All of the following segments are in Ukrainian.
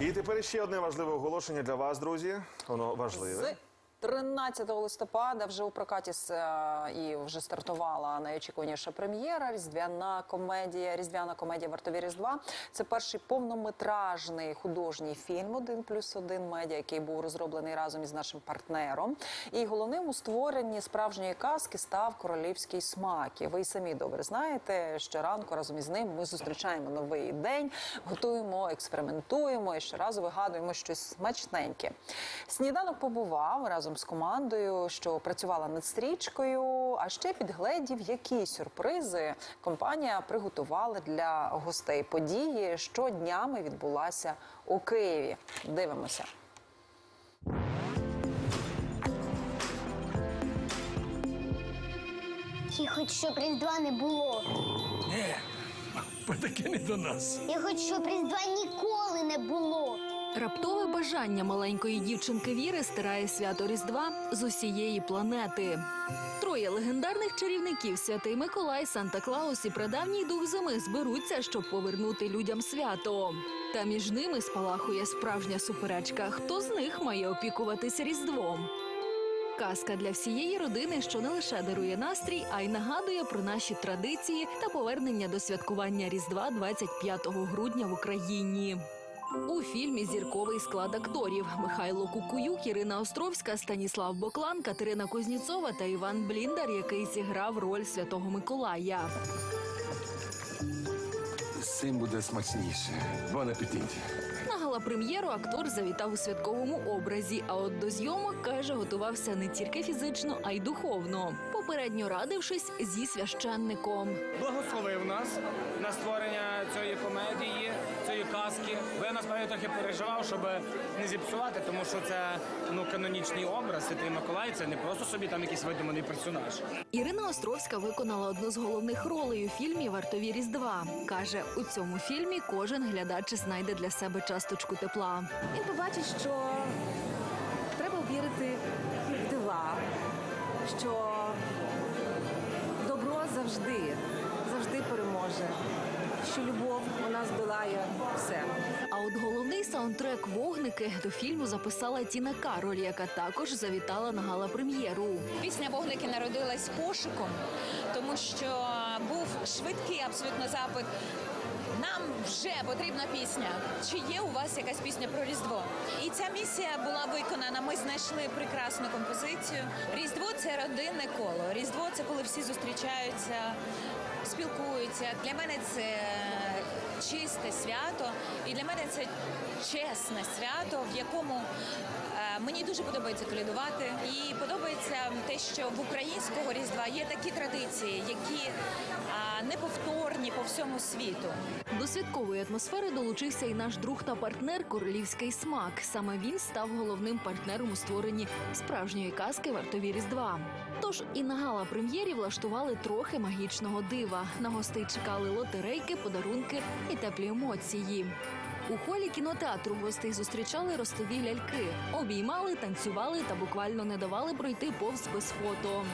І тепер ще одне важливе оголошення для вас, друзі. Воно важливе. З 13 листопада вже у прокаті е, і вже стартувала найочікуваніша прем'єра. Різдвяна комедія, різдвяна комедія Вартові Різдва. Це перший повнометражний художній фільм «Один плюс один медіа, який був розроблений разом із нашим партнером. І головним у створенні справжньої казки став королівський смак. І ви самі добре знаєте, що ранку разом із ним ми зустрічаємо новий день, готуємо, експериментуємо і щоразу вигадуємо щось смачненьке. Сніданок побував разом з командою, що працювала над стрічкою. А ще підгледів, які сюрпризи компанія приготувала для гостей події, що днями відбулася у Києві. Дивимося. Я хочу, щоб Різдва не було. Ні, бо таке не до нас. Я хочу, щоб Різдва ніколи не було. Раптове бажання маленької дівчинки Віри стирає свято Різдва з усієї планети. Троє легендарних чарівників Святий Миколай, Санта Клаус і прадавній дух зими зберуться, щоб повернути людям свято. Та між ними спалахує справжня суперечка. Хто з них має опікуватися Різдвом? Казка для всієї родини, що не лише дарує настрій, а й нагадує про наші традиції та повернення до святкування Різдва 25 грудня в Україні. У фільмі зірковий склад акторів Михайло Кукуюк, Ірина Островська, Станіслав Боклан, Катерина Кузніцова та Іван Бліндар, який зіграв роль Святого Миколая. З цим буде смачніше. Бон апетит. На галапрем'єру актор завітав у святковому образі. А от до зйомок каже, готувався не тільки фізично, а й духовно. Попередньо радившись зі священником. благословив нас на створення цієї комедії, цієї казки. Бо я насправді трохи переживав, щоб не зіпсувати, тому що це ну канонічний образ. Святий Миколай це не просто собі там якийсь видуманий персонаж. Ірина Островська виконала одну з головних ролей у фільмі Вартові Різдва. каже, у цьому фільмі кожен глядач знайде для себе часточку тепла. Він побачить, що треба вірити в дива, що добро завжди, завжди переможе, що любов вона здолає все. А от головний саундтрек Вогники до фільму записала Тіна Кароль, яка також завітала на гала-прем'єру. Пісня Вогники народилась пошуком, тому що був швидкий абсолютно запит. Вже потрібна пісня. Чи є у вас якась пісня про Різдво? І ця місія була виконана. Ми знайшли прекрасну композицію. Різдво це родинне коло. Різдво це коли всі зустрічаються, спілкуються. Для мене це чисте свято, і для мене це чесне свято, в якому е, мені дуже подобається колядувати. І подобається те, що в українського різдва є такі традиції, які неповторні по всьому світу. До святкової атмосфери долучився і наш друг та партнер Королівський смак. Саме він став головним партнером у створенні справжньої казки Вартові Різдва. Тож і на гала-прем'єрі влаштували трохи магічного дива. На гостей чекали лотерейки, подарунки і теплі емоції. У холі кінотеатру гостей зустрічали ростові ляльки, обіймали, танцювали та буквально не давали пройти повз без фото.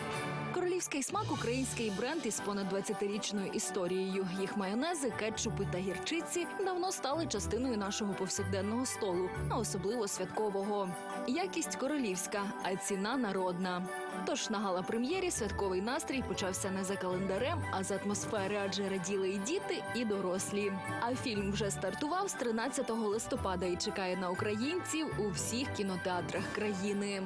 Королівський смак український бренд із понад 20-річною історією. Їх майонези, кетчупи та гірчиці давно стали частиною нашого повсякденного столу, а особливо святкового. Якість королівська, а ціна народна. Тож на гала-прем'єрі святковий настрій почався не за календарем, а з атмосфери, адже раділи і діти, і дорослі. А фільм вже стартував з 13 листопада і чекає на українців у всіх кінотеатрах країни.